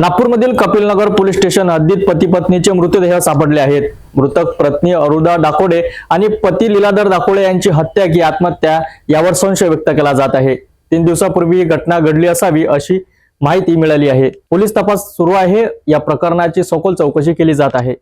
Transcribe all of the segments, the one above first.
नागपूरमधील Kapilnagar police station हद्दीत पती पत्नीचे मृतदेह सापडले आहेत. मृतक पत्नी अरुदा डाकोडे आणि पती लीलाधर डाकोडे यांची हत्या की आत्महत्या यावर संशय व्यक्त केला जात आहे. तीन दिवसापूर्वी ही घटना घडली असावी अशी माहिती मिळाली आहे. पोलीस तपास सुरू आहे. या प्रकरणाची सखोल चौकशी केली जात आहे.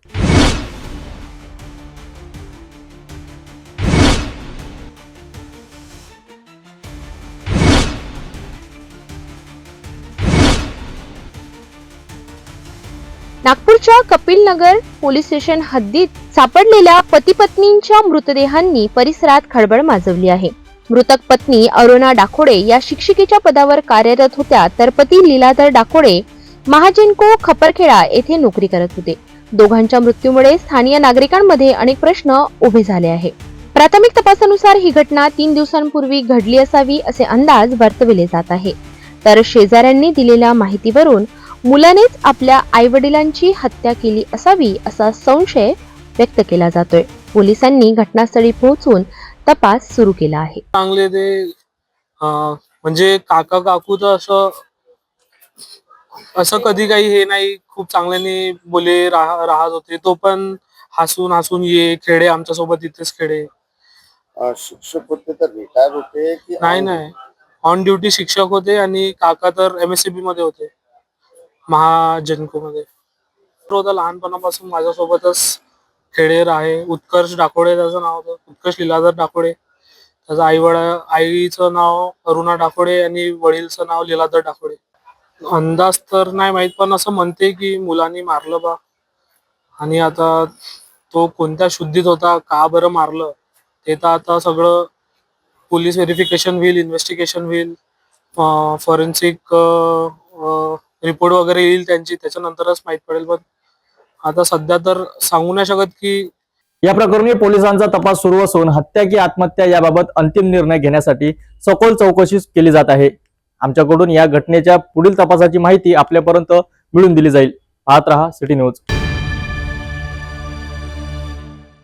नागपूरच्या कपिल नगर पोलीस स्टेशन हद्दीत सापडलेल्या पती पत्नींच्या मृतदेहांनी परिसरात खळबळ माजवली आहे. मृतक पत्नी अरुणा डाकोडे या शिक्षिकेच्या पदावर कार्यरत होत्या तर पती लीलाधर डाकोडे महाजिनको खपरखेडा येथे नोकरी करत होते. दोघांच्या मृत्यूमुळे स्थानीय नागरिकांमध्ये अनेक प्रश्न उभे झाले आहे प्राथमिक तपासानुसार ही घटना तीन दिवसांपूर्वी घडली असावी असे अंदाज वर्तविले जात आहे. तर शेजाऱ्यांनी दिलेल्या माहितीवरून मुलानेच आपल्या आईवडिलांची हत्या केली असावी असा संशय व्यक्त केला जातोय. पोलिसांनी घटनास्थळी पोहोचून तपास सुरू केला आहे. चांगले ते म्हणजे काका काकू तर असं असं कधी काही हे नाही खूप चांगल्याने बोले राह- राहत होते. तो पण हसून हसून ये खेळे आमच्यासोबत इथेच खेळे अ, शिक्षक होते तर रिटायर होते की नाही नाही. ऑन ड्युटी शिक्षक होते आणि काका तर एमएससीबी मध्ये होते. महाजनकोमध्ये. तो होता लहानपणापासून माझ्यासोबतच खेडेर आहे. उत्कर्ष डाकोडे त्याचं नाव होतं. उत्कर्ष लीलाधर डाकोडे. त्याचं आई वडा आईचं नाव अरुणा डाकोडे आणि वडीलचं नाव लीलाधर डाकोडे. अंदाज तर नाही माहीत पण असं म्हणते की मुलांनी मारलं बा. आणि आता तो कोणत्या शुद्धीत होता का बरं मारलं ते तर आता सगळं पोलीस व्हेरिफिकेशन होईल इन्व्हेस्टिगेशन होईल. फॉरेन्सिक रिपोर्ट वगैरे येईल त्यांची त्याच्यानंतरच माहीत पडेल. पण आता सध्या तर सांगू नाही शकत की या प्रकरणी पोलिसांचा तपास सुरू असून हत्या की आत्महत्या याबाबत अंतिम निर्णय घेण्यासाठी सखोल चौकशी केली जात आहे. आमच्याकडून या घटनेच्या पुढील तपासाची माहिती आपल्यापर्यंत मिळून दिली जाईल. पाहत रहा सिटी न्यूज.